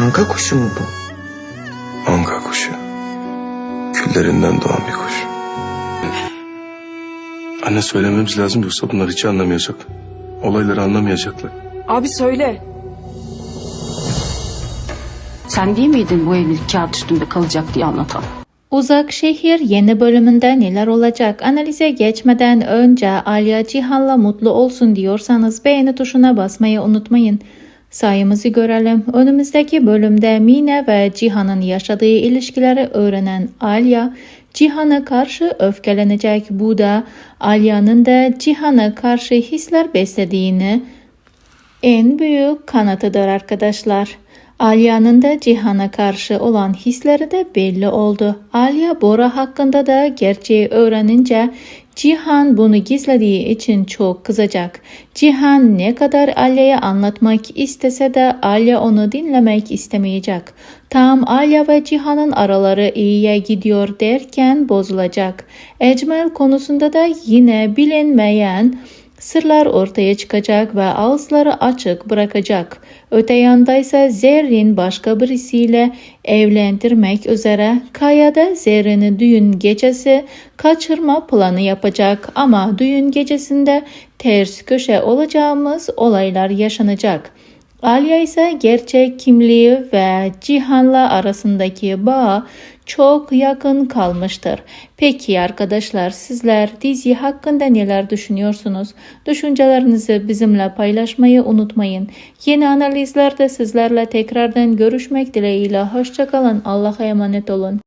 Anka kuşu mu bu? Anka kuşu. Küllerinden doğan bir kuş. Anne söylememiz lazım yoksa bunlar hiç anlamayacak. Olayları anlamayacaklar. Abi söyle. Sen değil miydin bu evlilik kağıt üstünde kalacak diye anlatan? Uzak Şehir yeni bölümünde neler olacak? Analize geçmeden önce Alya Cihan'la mutlu olsun diyorsanız beğeni tuşuna basmayı unutmayın. Sayımızı görelim. Önümüzdeki bölümde Mine ve Cihan'ın yaşadığı ilişkileri öğrenen Alya, Cihan'a karşı öfkelenecek. Bu da Alya'nın da Cihan'a karşı hisler beslediğini en büyük kanıtıdır arkadaşlar. Alya'nın da Cihan'a karşı olan hisleri de belli oldu. Alya Bora hakkında da gerçeği öğrenince Cihan bunu gizlediği için çok kızacak. Cihan ne kadar Alya'ya anlatmak istese de Alya onu dinlemek istemeyecek. Tam Alya ve Cihan'ın araları iyiye gidiyor derken bozulacak. Ecmel konusunda da yine bilinmeyen sırlar ortaya çıkacak ve ağızları açık bırakacak. Öte yandaysa Zerrin başka birisiyle evlendirmek üzere Kaya'da Zerrin'i düğün gecesi kaçırma planı yapacak ama düğün gecesinde ters köşe olacağımız olaylar yaşanacak. Alya ise gerçek kimliği ve Cihan'la arasındaki bağ çok yakın kalmıştır. Peki arkadaşlar sizler dizi hakkında neler düşünüyorsunuz? Düşüncelerinizi bizimle paylaşmayı unutmayın. Yeni analizlerde sizlerle tekrardan görüşmek dileğiyle. Hoşçakalın. Allah'a emanet olun.